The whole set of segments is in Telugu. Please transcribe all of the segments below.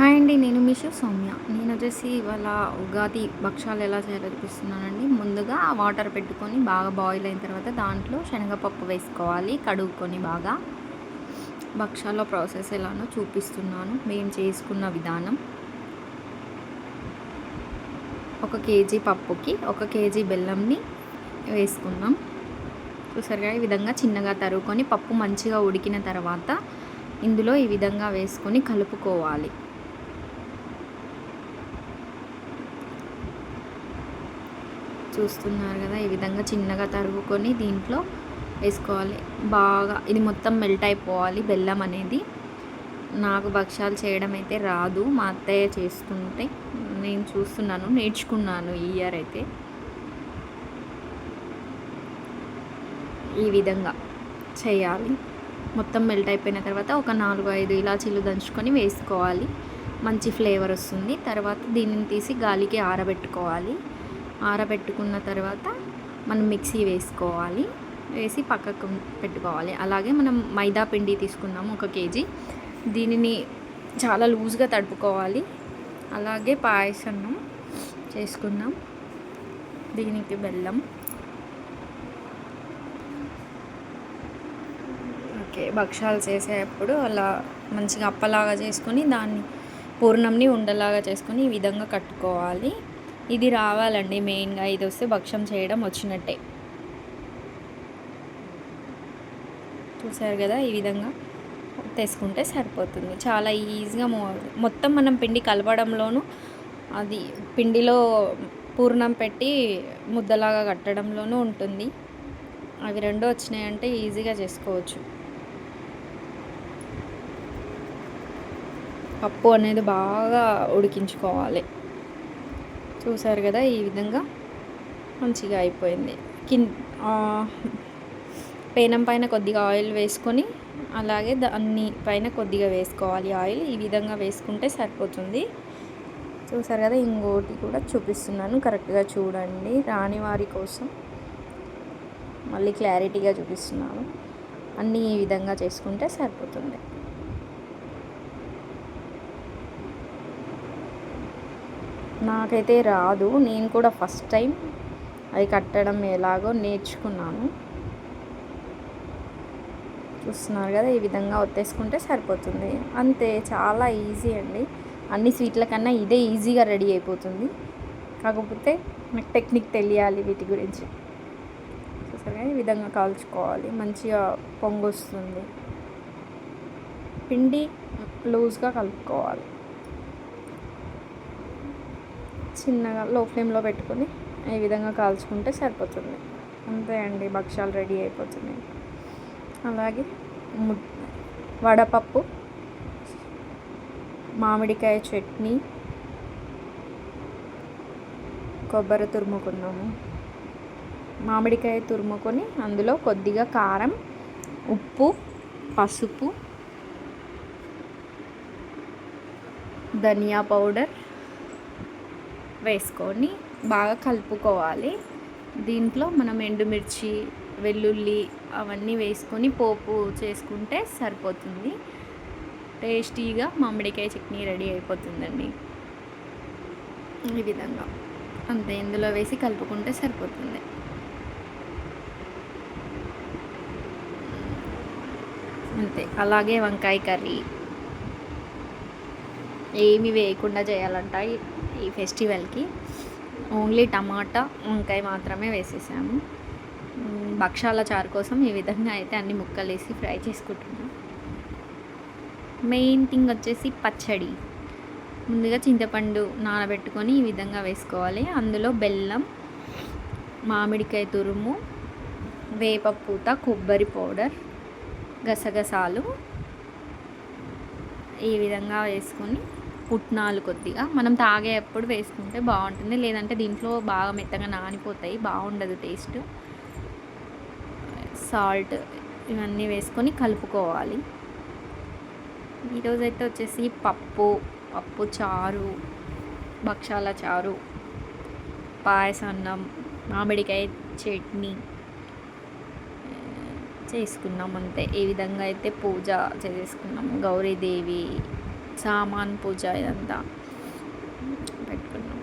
హాయ్ అండి నేను మీషు సౌమ్య. నేను వచ్చేసి ఇవాళ ఉగాది భక్షాలు ఎలా చేయాలో చూపిస్తున్నానండి ముందుగా వాటర్ పెట్టుకొని బాగా బాయిల్ అయిన తర్వాత దాంట్లో శనగపప్పు వేసుకోవాలి కడుక్కొని బాగా. భక్షాల ప్రాసెస్ ఎలానో చూపిస్తున్నాను మేము చేసుకున్న విధానం. ఒక కేజీ పప్పుకి ఒక కేజీ బెల్లంని వేసుకున్నాం చూసారుగా ఈ విధంగా చిన్నగా తరుక్కొని పప్పు మంచిగా ఉడికిన తర్వాత ఇందులో ఈ విధంగా వేసుకొని కలుపుకోవాలి. చూస్తున్నారు కదా ఈ విధంగా చిన్నగా తరుగుకొని దీంట్లో వేసుకోవాలి. బాగా ఇది మొత్తం మెల్ట్ అయిపోవాలి బెల్లం అనేది. నాకు భక్ష్యాలు చేయడం అయితే రాదు మా అత్తయ్య చేస్తుంటే నేను చూస్తున్నాను నేర్చుకున్నాను ఈ ఇయర్ అయితే. ఈ విధంగా చేయాలి. మొత్తం మెల్ట్ అయిపోయిన తర్వాత ఒక నాలుగు ఐదు ఇలాచీలు దంచుకొని వేసుకోవాలి. మంచి ఫ్లేవర్ వస్తుంది. తర్వాత దీనిని తీసి గాలికి ఆరబెట్టుకోవాలి. ఆరబెట్టుకున్న తర్వాత మనం మిక్సీ వేసుకోవాలి. వేసి పక్కకు పెట్టుకోవాలి. అలాగే మనం మైదా పిండి తీసుకున్నాము ఒక కేజీ. దీనిని చాలా లూజ్గా తడుపుకోవాలి. అలాగే పాయసం చేసుకుందాం. దీనికి బెల్లం. ఓకే భక్షాలు చేసేటప్పుడు అలా మంచిగా అప్పలాగా చేసుకొని దాన్ని పూర్ణంని ఉండలాగా చేసుకొని ఈ విధంగా కట్టుకోవాలి. ఇది రావాలండి మెయిన్గా. ఇది వస్తే భక్ష్యం చేయడం వచ్చినట్టే. చూసారు కదా ఈ విధంగా తెసుకుంటే సరిపోతుంది. చాలా ఈజీగా మొత్తం మనం పిండి కలపడంలోనూ అది పిండిలో పూర్ణం పెట్టి ముద్దలాగా కట్టడంలోనూ ఉంటుంది. అవి రెండు వచ్చినాయంటే ఈజీగా చేసుకోవచ్చు. పప్పు అనేది బాగా ఉడికించుకోవాలి. చూసారు కదా ఈ విధంగా మంచిగా అయిపోయింది. కిన్ పేనం పైన కొద్దిగా ఆయిల్ వేసుకొని అలాగే దాన్ని పైన కొద్దిగా వేసుకోవాలి ఆయిల్. ఈ విధంగా వేసుకుంటే సరిపోతుంది. చూసారు కదా ఇంకోటి కూడా చూపిస్తున్నాను. కరెక్ట్గా చూడండి. రాని వారి కోసం మళ్ళీ క్లారిటీగా చూపిస్తున్నాను. అన్నీ ఈ విధంగా చేసుకుంటే సరిపోతుంది. నాకైతే రాదు. నేను కూడా ఫస్ట్ టైం అది కట్టడం ఎలాగో నేర్చుకున్నాను. చూస్తున్నారు కదా ఈ విధంగా ఒత్తేసుకుంటే సరిపోతుంది. అంతే చాలా ఈజీ అండి. అన్ని స్వీట్ల కన్నా ఇదే ఈజీగా రెడీ అయిపోతుంది. కాకపోతే నాకు టెక్నిక్ తెలియాలి వీటి గురించి. చూసారు ఈ విధంగా కాల్చుకోవాలి. మంచిగా పొంగొస్తుంది. పిండి లూజ్గా కలుపుకోవాలి. చిన్నగా లో ఫ్లేమ్లో పెట్టుకొని ఈ విధంగా కాల్చుకుంటే సరిపోతుంది. అంతే అండి భక్ష్యాలు రెడీ అయిపోతున్నాయి. అలాగే వడపప్పు మామిడికాయ చట్నీ కొబ్బరి తురుముకున్నాము. మామిడికాయ తురుముకొని అందులో కొద్దిగా కారం ఉప్పు పసుపు ధనియా పౌడర్ వేసుకొని బాగా కలుపుకోవాలి. దీంట్లో మనం ఎండుమిర్చి వెల్లుల్లి అవన్నీ వేసుకొని పోపు చేసుకుంటే సరిపోతుంది. టేస్టీగా మామిడికాయ చట్నీ రెడీ అయిపోతుందండి. ఈ విధంగా. అంతే ఇందులో వేసి కలుపుకుంటే సరిపోతుంది. అంతే అలాగే వంకాయ కర్రీ. ఏమి వేయకుండా చేయాలంట. ఈ ఫెస్టివల్కి ఓన్లీ టమాటా వంకాయ మాత్రమే వేసేసాము. భక్షాల చారు కోసం ఈ విధంగా అయితే అన్ని ముక్కలు వేసి ఫ్రై చేసుకుంటున్నాం. మెయిన్ థింగ్ వచ్చేసి పచ్చడి. ముందుగా చింతపండు నానబెట్టుకొని ఈ విధంగా వేసుకోవాలి. అందులో బెల్లం మామిడికాయ తురుము వేపపూత కొబ్బరి పౌడర్ గసగసాలు ఈ విధంగా వేసుకొని పుట్నాలు కొద్దిగా. మనం తాగేటప్పుడు వేసుకుంటే బాగుంటుంది. లేదంటే దీంట్లో బాగా మెత్తగా నానిపోతాయి. బాగుండదు టేస్ట్. సాల్ట్ ఇవన్నీ వేసుకొని కలుపుకోవాలి. ఈరోజైతే వచ్చేసి పప్పు పప్పు చారు భక్షాల చారు పాయసన్నం మామిడికాయ చట్నీ చేసుకున్నాం అంతే. ఏ విధంగా అయితే పూజ చేసుకున్నాము గౌరీదేవి సామాన్ పూజ ఇదంతా పెట్టుకున్నాం.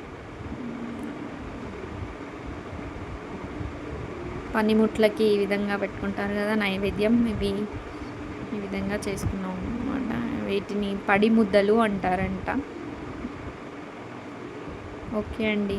పనిముట్లకి ఈ విధంగా పెట్టుకుంటారు కదా నైవేద్యం ఇవి ఈ విధంగా చేసుకున్నాం అనమాట వీటిని పడి ముద్దలు అంటారంట. ఓకే అండి.